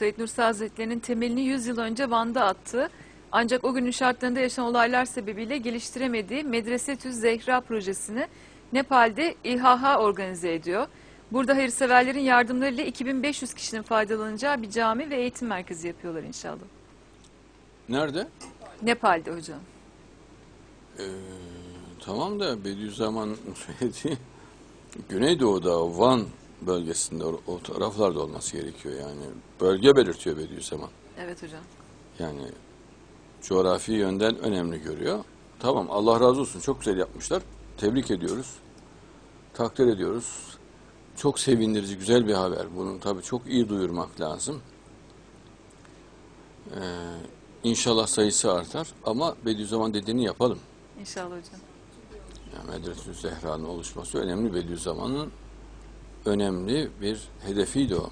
Said Nursi Hazretleri'nin temelini 100 yıl önce Van'da attı. Ancak o günün şartlarında yaşanan olaylar sebebiyle geliştiremediği Medresetü Zehra projesini Nepal'de İHH organize ediyor. Burada hayırseverlerin yardımlarıyla 2500 kişinin faydalanacağı bir cami ve eğitim merkezi yapıyorlar inşallah. Nerede? Nepal'de hocam. Ee, tamam da Bediüzzaman söylediği Güneydoğu'da Van bölgesinde o, o taraflarda olması gerekiyor yani. Bölge belirtiyor Bediüzzaman. Evet hocam. Yani coğrafi yönden önemli görüyor. Tamam Allah razı olsun çok güzel yapmışlar. Tebrik ediyoruz. Takdir ediyoruz. Çok sevindirici, güzel bir haber. Bunu tabii çok iyi duyurmak lazım. Ee, inşallah sayısı artar ama Bediüzzaman dediğini yapalım. İnşallah hocam. Yani Medresü Zehra'nın oluşması önemli. Bediüzzaman'ın önemli bir hedefiydi o.